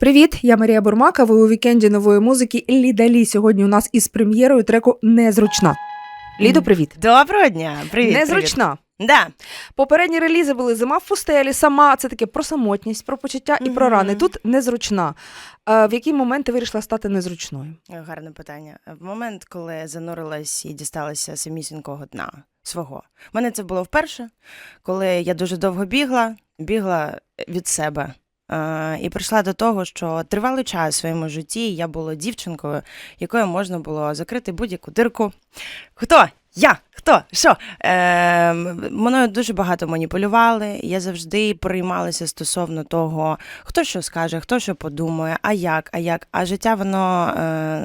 Привіт, я Марія Бурмака. Ви у вікенді нової музики Лідалі. Сьогодні у нас із прем'єрою треку Незручна. Лідо, привіт. Доброго дня. Привіт. Незручна. Привіт. Да. Попередні релізи були зима в пустелі, сама це таке про самотність, про почуття і про рани. Тут незручна. Е, в який момент ти вирішила стати незручною? Гарне питання. В момент, коли занурилась і дісталася самісінького дна свого. У мене це було вперше, коли я дуже довго бігла, бігла від себе. Е, і прийшла до того, що тривалий час в своєму житті я була дівчинкою, якою можна було закрити будь-яку дирку. Хто? Я? Хто? Що? Е, мною дуже багато маніпулювали. Я завжди переймалася стосовно того, хто що скаже, хто що подумає, а як, а як. А життя воно е,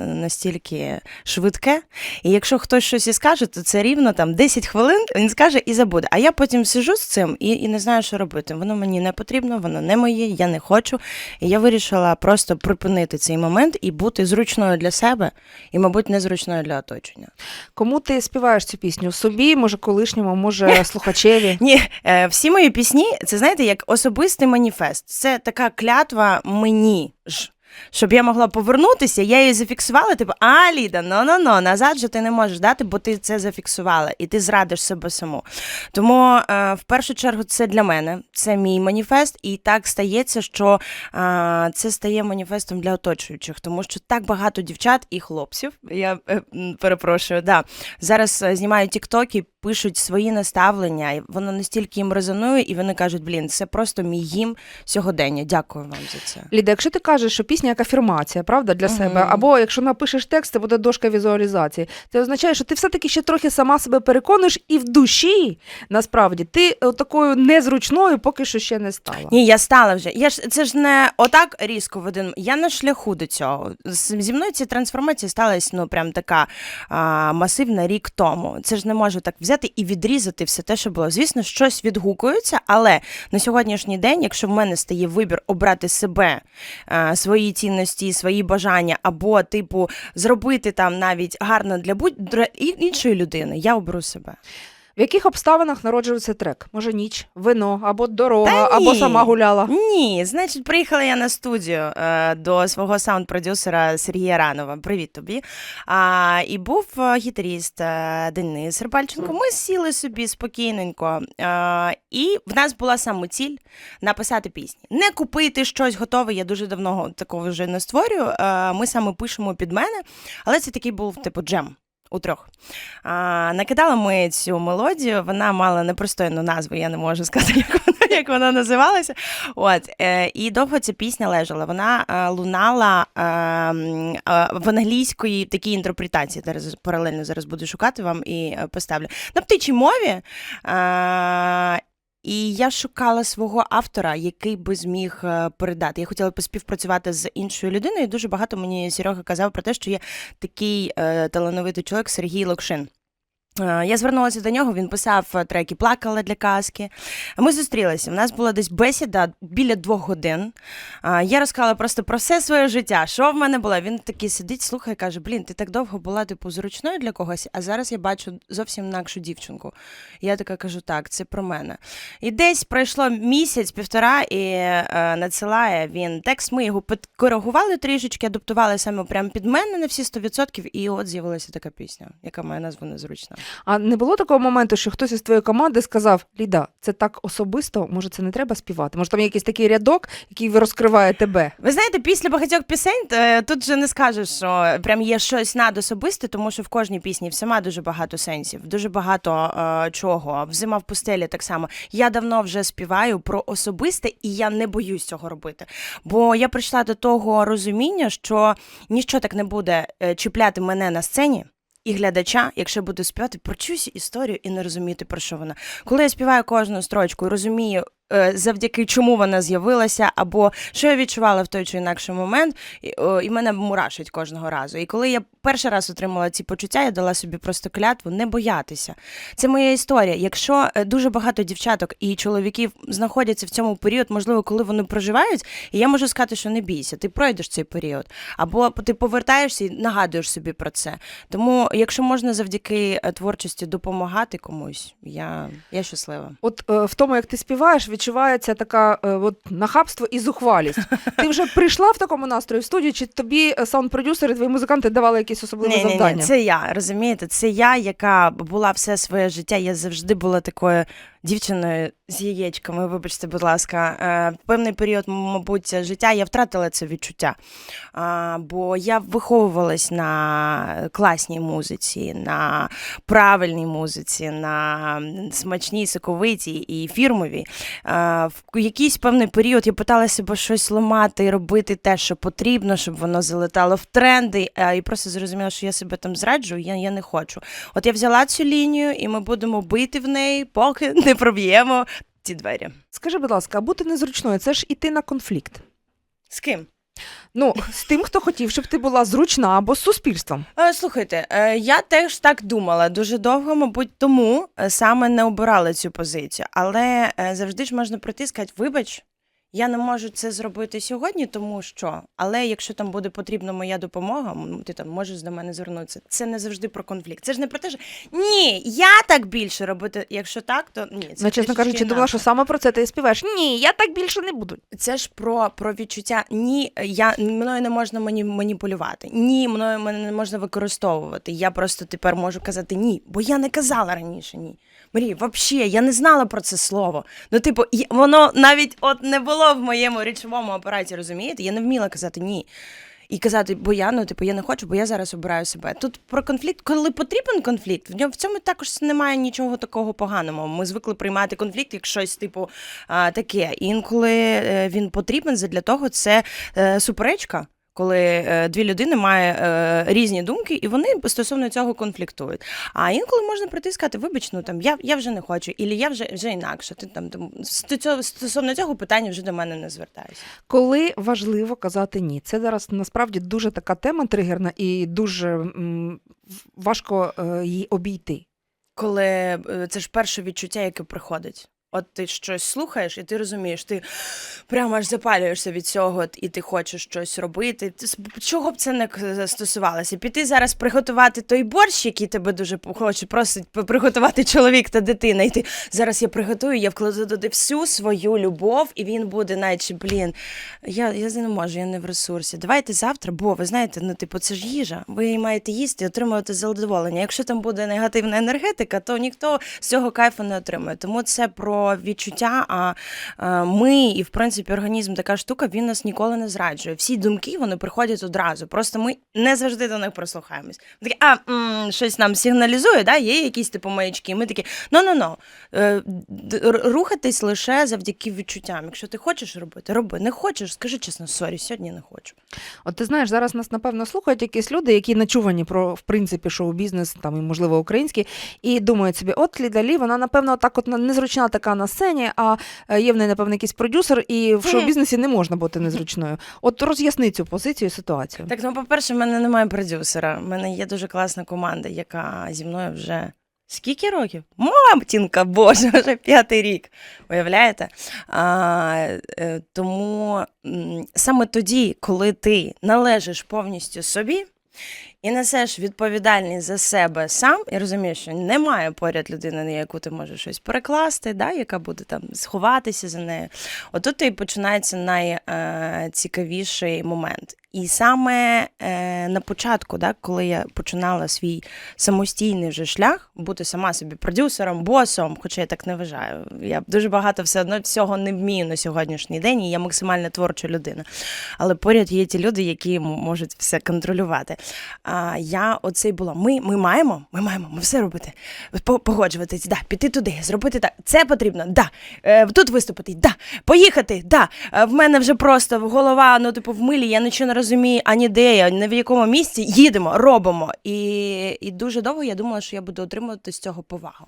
настільки швидке. І якщо хтось щось і скаже, то це рівно там 10 хвилин він скаже і забуде. А я потім сижу з цим і, і не знаю, що робити. Воно мені не потрібно, воно не моє, я не хочу. І я вирішила просто припинити цей момент і бути зручною для себе, і, мабуть, незручною для оточення. Кому ти співаєш цю пісню? Собі, може, колишньому, може, слухачеві? Ні, е, всі мої пісні, це знаєте, як особистий маніфест. Це така клятва мені ж. Щоб я могла повернутися, я її зафіксувала, типу, а, Ліда, ну ну ну назад же ти не можеш дати, бо ти це зафіксувала, і ти зрадиш себе саму. Тому е, в першу чергу це для мене, це мій маніфест, і так стається, що е, це стає маніфестом для оточуючих, тому що так багато дівчат і хлопців, я е, перепрошую, да, зараз е, знімають тіктоки, пишуть свої наставлення, і воно настільки їм резонує, і вони кажуть, блін, це просто мій їм сьогодення. Дякую вам за це. Ліда, якщо ти кажеш, що пісня як афірмація, правда, для Мгм. себе, або якщо напишеш текст, це буде дошка візуалізації, це означає, що ти все-таки ще трохи сама себе переконуєш, і в душі насправді ти е, такою незручною поки що ще не стала. Ні, я стала вже. Я ж це ж не отак різко в один. Я на шляху до цього. Зі мною ця трансформація сталася ну прям така а, масивна рік тому. Це ж не можу так взяти і відрізати все те, що було. Звісно, щось відгукується, але на сьогоднішній день, якщо в мене стає вибір обрати себе, а, свої цінності, свої бажання, або типу зробити там навіть гарно для будь іншої людини, я оберу себе. В яких обставинах народжується трек? Може, ніч, вино, або дорога, Та або сама гуляла. Ні, значить, приїхала я на студію е, до свого саунд-продюсера Сергія Ранова. Привіт тобі. А, і був е, гітаріст е, Денис Рибальченко. Ми сіли собі спокійненько. Е, і в нас була саме ціль написати пісні. Не купити щось готове. Я дуже давно такого вже не створюю. Е, ми саме пишемо під мене, але це такий був типу джем. У трьох. А, накидали ми цю мелодію, вона мала непристойну назву, я не можу сказати, як вона, як вона називалася. От, е, і довго ця пісня лежала. Вона е, лунала е, е, в англійської такій інтерпретації. Зараз паралельно зараз буду шукати вам і е, поставлю. На птичій мові. Е, і я шукала свого автора, який би зміг е, передати. Я хотіла поспівпрацювати з іншою людиною. і Дуже багато мені Серега казав про те, що є такий е, талановитий чоловік Сергій Локшин. Е, Я звернулася до нього, він писав е, треки Плакала для казки. Ми зустрілися. У нас була десь бесіда біля двох годин. Е, Я розказала просто про все своє життя, що в мене було. Він такий сидить, слухає, каже: Блін, ти так довго була типу зручною для когось, а зараз я бачу зовсім інакшу дівчинку. Я така кажу: так, це про мене. І десь пройшло місяць, півтора, і е, надсилає він текст. Ми його підкоригували трішечки, адаптували саме прямо під мене на всі 100%, і от з'явилася така пісня, яка має назву незручна. А не було такого моменту, що хтось із твоєї команди сказав: Ліда, це так особисто, може, це не треба співати? Може, там якийсь такий рядок, який розкриває тебе? Ви знаєте, після багатьох пісень е, тут же не скажеш, що прям є щось надособисте, тому що в кожній пісні всіма дуже багато сенсів, дуже багато е, чого. Взима в пустелі так само. Я давно вже співаю про особисте, і я не боюсь цього робити. Бо я прийшла до того розуміння, що ніщо так не буде е, чіпляти мене на сцені. І глядача, якщо буду співати про історію і не розуміти, про що вона. Коли я співаю кожну строчку і розумію, завдяки чому вона з'явилася, або що я відчувала в той чи інакший момент, і, мене мурашить кожного разу. І коли я перший раз отримала ці почуття, я дала собі просто клятву не боятися. Це моя історія. Якщо е, дуже багато дівчаток і чоловіків знаходяться в цьому період, можливо, коли вони проживають, і я можу сказати, що не бійся, ти пройдеш цей період, або ти повертаєшся і нагадуєш собі про це. Тому, якщо можна завдяки е, творчості допомагати комусь, я, я щаслива. От е, в тому, як ти співаєш, відчувається така е, от, нахабство і зухвалість. Ти вже прийшла в такому настрої в студію, чи тобі е, саунд-продюсери, твої музиканти давали якісь особливі Ні, ні, завдання? ні, це я, розумієте? Це я, яка була все своє життя. Я завжди була такою дівчиною з яєчками. Вибачте, будь ласка, Е, певний період, мабуть, життя я втратила це відчуття. Бо я виховувалась на класній музиці, на правильній музиці, на смачній, соковитій і фірмовій. В якийсь певний період я питала себе щось ламати і робити те, що потрібно, щоб воно залетало в тренди, і просто зрозуміла, що я себе там зраджую, я, я не хочу. От я взяла цю лінію, і ми будемо бити в неї, поки не проб'ємо ці двері. Скажи, будь ласка, бути незручною це ж іти на конфлікт. З ким? Ну, з тим, хто хотів, щоб ти була зручна або з суспільством. Е, Слухайте, е, я теж так думала дуже довго, мабуть, тому е, саме не обирала цю позицію. Але е, завжди ж можна прийти і сказати, вибач, я не можу це зробити сьогодні, тому що. Але якщо там буде потрібна моя допомога, ти там можеш до мене звернутися. Це не завжди про конфлікт. Це ж не про те, що ні, я так більше робити. Якщо так, то ні. Це Ну, чесно кажучи, думала, що саме про це ти співаєш. Ні, я так більше не буду. Це ж про, про відчуття ні, я мною не можна мані, маніпулювати. Ні, мною мене не можна використовувати. Я просто тепер можу казати ні, бо я не казала раніше ні. Марі, взагалі, я не знала про це слово. Ну, типу, воно навіть от не було в моєму речовому апараті, розумієте? Я не вміла казати ні. І казати, бо я ну, типу, я не хочу, бо я зараз обираю себе. Тут про конфлікт, коли потрібен конфлікт, в ньому в цьому також немає нічого такого поганого. Ми звикли приймати конфлікт як щось, типу, таке. Інколи е, він потрібен для того, це е, суперечка. Коли е, дві людини мають е, різні думки, і вони стосовно цього конфліктують. А інколи можна прийти і сказати, вибач, ну там я, я вже не хочу, і я вже вже інакше. Ти там стосовно цього питання вже до мене не звертайся. Коли важливо казати ні, це зараз насправді дуже така тема тригерна і дуже м, важко е, її обійти. коли це ж перше відчуття, яке приходить. От ти щось слухаєш, і ти розумієш, ти прямо аж запалюєшся від цього, і ти хочеш щось робити. Ти Чого б це не стосувалося? Піти зараз приготувати той борщ, який тебе дуже хоче просить приготувати чоловік та дитина. І ти зараз я приготую, я вкладу туди всю свою любов, і він буде, наче, блін, я, я не можу, я не в ресурсі. Давайте завтра, бо ви знаєте, ну типу, це ж їжа. Ви маєте їсти отримувати задоволення. Якщо там буде негативна енергетика, то ніхто з цього кайфу не отримує. Тому це про відчуття. А е, ми, і в принципі, організм така штука, він нас ніколи не зраджує. Всі думки вони приходять одразу. Просто ми не завжди до них прислухаємось. Такі, а м, щось нам сигналізує, да? є якісь типу маячки. Ми такі, ну ну ну рухатись лише завдяки відчуттям. Якщо ти хочеш робити, роби. Не хочеш, скажи чесно, сорі, сьогодні не хочу. От ти знаєш, зараз нас напевно слухають якісь люди, які начувані про в принципі шоу-бізнес, там і можливо український, і думають собі, от Лідалі, вона напевно так от незручна така на сцені, а е, є в неї, напевно, якийсь продюсер, і в шоу-бізнесі не можна бути незручною. От роз'ясни цю позицію і ситуацію. Так, ну, по-перше, в мене немає продюсера. У мене є дуже класна команда, яка зі мною вже. Скільки років? Мамтінка, боже, вже п'ятий рік. Уявляєте? А, е, тому саме тоді, коли ти належиш повністю собі і несеш відповідальність за себе сам, і розумієш, що немає поряд людини, на яку ти можеш щось перекласти, да, яка буде там сховатися за нею. Отут і починається найцікавіший момент. І саме е, на початку, да, коли я починала свій самостійний вже шлях, бути сама собі продюсером, босом, хоча я так не вважаю. Я дуже багато все одно всього не вмію на сьогоднішній день, і я максимально творча людина. Але поряд є ті люди, які можуть все контролювати. А я оцей була. Ми, ми маємо, ми маємо ми все робити. По- Погоджуватись, да, піти туди, зробити так. Це потрібно, да. Е, тут виступити, да. Поїхати, да. Е, в мене вже просто голова, ну, типу, в милі, я нічого не розумію, ані де я, ні в якому місці. Їдемо, робимо. І, і дуже довго я думала, що я буду отримувати з цього повагу.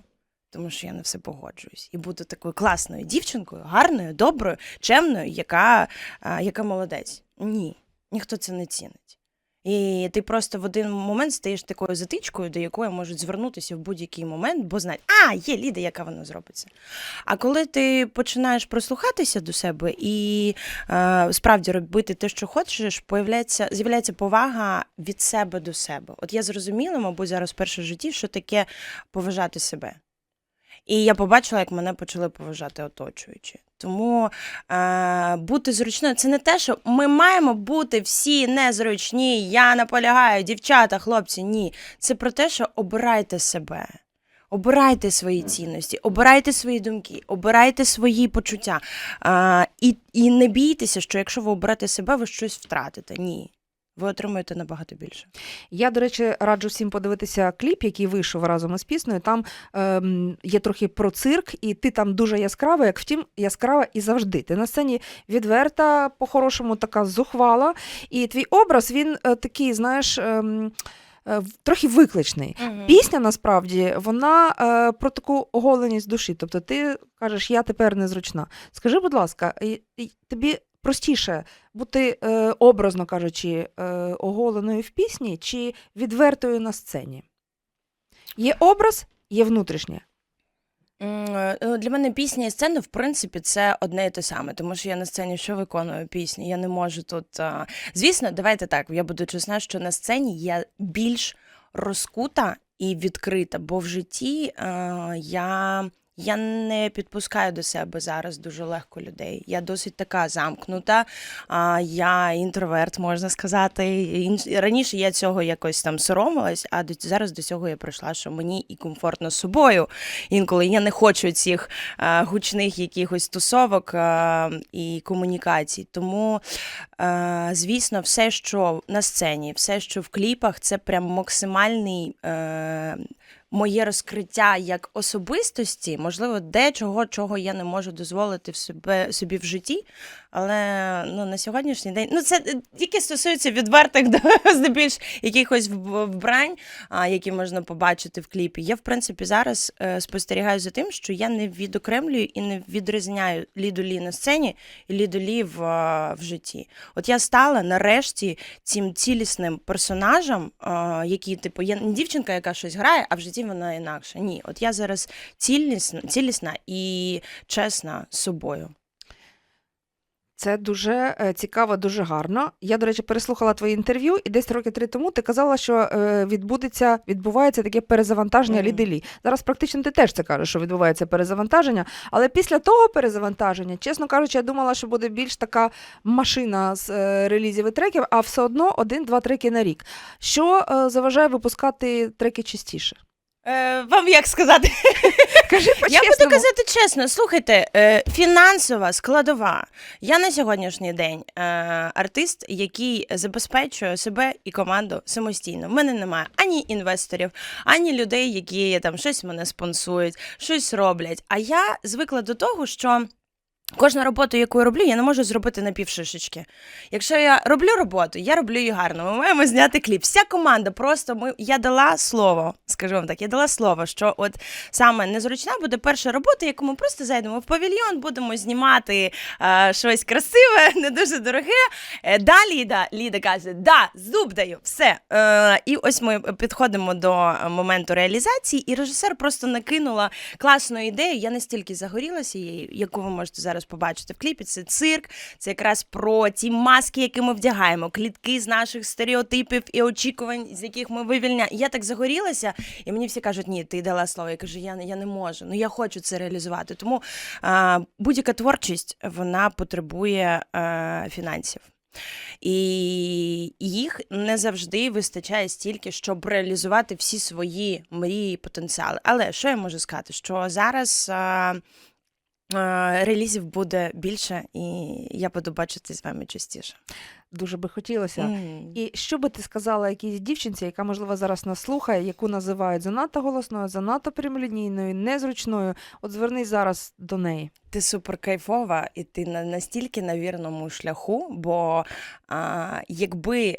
Тому що я на все погоджуюсь і буду такою класною дівчинкою, гарною, доброю, чемною, яка, яка молодець. Ні, ніхто це не цінить. І ти просто в один момент стаєш такою затичкою, до якої можуть звернутися в будь-який момент, бо знають, а, є Ліда, яка вона зробиться. А коли ти починаєш прислухатися до себе і е, справді робити те, що хочеш, появляється, з'являється повага від себе до себе. От я зрозуміла, мабуть, зараз вперше в житті, що таке поважати себе. І я побачила, як мене почали поважати оточуючі. Тому е, бути зручною це не те, що ми маємо бути всі незручні. Я наполягаю, дівчата, хлопці. Ні. Це про те, що обирайте себе. Обирайте свої цінності, обирайте свої думки, обирайте свої почуття. А, і, і не бійтеся, що якщо ви оберете себе, ви щось втратите. Ні. Ви отримуєте набагато більше. Я, до речі, раджу всім подивитися кліп, який вийшов разом із піснею. Там ем, є трохи про цирк, і ти там дуже яскрава, як втім, яскрава і завжди. Ти на сцені відверта, по-хорошому, така зухвала. І твій образ він е, такий, знаєш. Ем, е, Трохи викличний. Пісня насправді вона е, про таку оголеність душі. Тобто ти кажеш, я тепер незручна. Скажи, будь ласка, тобі простіше бути, е, образно кажучи, е, оголеною в пісні чи відвертою на сцені? Є образ, є внутрішнє. Е, Для мене пісня і сцена, в принципі, це одне і те саме, тому що я на сцені що виконую пісні. Я не можу тут. Звісно, давайте так. Я буду чесна, що на сцені я більш розкута і відкрита, бо в житті е, я. Я не підпускаю до себе зараз дуже легко людей. Я досить така замкнута. А, я інтроверт, можна сказати. Раніше я цього якось там соромилась, а зараз до цього я прийшла, що мені і комфортно з собою. Інколи я не хочу цих е, гучних якихось тусовок е, і комунікацій. Тому, е, звісно, все, що на сцені, все, що в кліпах, це прям максимальний. Моє розкриття як особистості, можливо, дечого, чого я не можу дозволити в себе собі в житті. Але ну на сьогоднішній день ну це е, тільки стосується відвертих до здебільш якихось вбрань, які можна побачити в кліпі. Я в принципі зараз е, спостерігаю за тим, що я не відокремлюю і не відрізняю Ліду Лі на сцені і Ліду Лі в, в житті. От я стала нарешті цим цілісним персонажем, який, типу, я не дівчинка, яка щось грає, а в житті вона інакша. Ні, от я зараз цілісна, цілісна і чесна з собою. Це дуже е, цікаво, дуже гарно. Я, до речі, переслухала твоє інтерв'ю, і десь роки три тому ти казала, що е, відбудеться, відбувається таке перезавантаження Мгм. ліделі. Зараз практично ти теж це кажеш, що відбувається перезавантаження. Але після того перезавантаження, чесно кажучи, я думала, що буде більш така машина з е, релізів і треків, а все одно один-два треки на рік. Що заважає випускати треки частіше? Е, вам як сказати? Кажи Я буду казати чесно, слухайте, е, фінансова складова. Я на сьогоднішній день е, артист, який забезпечує себе і команду самостійно. У мене немає ані інвесторів, ані людей, які там щось мене спонсують, щось роблять. А я звикла до того, що. Кожну роботу, яку я роблю, я не можу зробити на півшишечки. Якщо я роблю роботу, я роблю її гарно. Ми маємо зняти кліп. Вся команда просто ми я дала слово, скажу вам так, я дала слово, що от саме незручна буде перша робота, яку ми просто зайдемо в павільйон, будемо знімати е, щось красиве, не дуже дороге. Е, да, Ліда, Ліда каже, да, зуб даю, все. Е, і ось ми підходимо до моменту реалізації, і режисер просто накинула класну ідею. Я настільки загорілася її, яку ви можете зараз побачити в кліпі. Це цирк, це якраз про ті маски, які ми вдягаємо, клітки з наших стереотипів і очікувань, з яких ми вивільняємо. Я так загорілася, і мені всі кажуть, ні, ти дала слово. Я кажу, я, я не можу. Ну я хочу це реалізувати. Тому будь-яка творчість вона потребує а, фінансів. І їх не завжди вистачає стільки, щоб реалізувати всі свої мрії і потенціали. Але що я можу сказати? Що зараз а, а, релізів буде більше, і я буду бачити з вами частіше. Дуже би хотілося. Мгм. І що би ти сказала якійсь дівчинці, яка, можливо, зараз нас слухає, яку називають занадто голосною, занадто прямолінійною, незручною? От звернись зараз до неї. Ти супер кайфова, і ти настільки на вірному шляху. Бо а, якби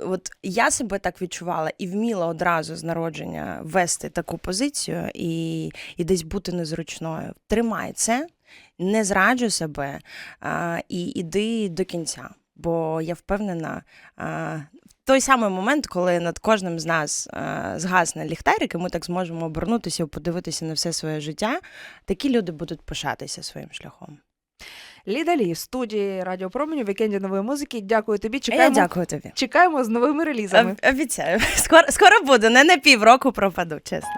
от я себе так відчувала і вміла одразу з народження вести таку позицію і, і десь бути незручною. Тримай це, не зраджуй себе а, і іди до кінця. Бо я впевнена, а, в той самий момент, коли над кожним з нас а, згасне ліхтарик, і ми так зможемо обернутися і подивитися на все своє життя, такі люди будуть пишатися своїм шляхом. Ліда Лі в студії Радіо Променю, вікенді нової музики. Дякую тобі. Чекаємо я дякую тобі. чекаємо з новими релізами. Об- Обіцяю. Скоро, скоро буде. не на півроку пропаду, чесно.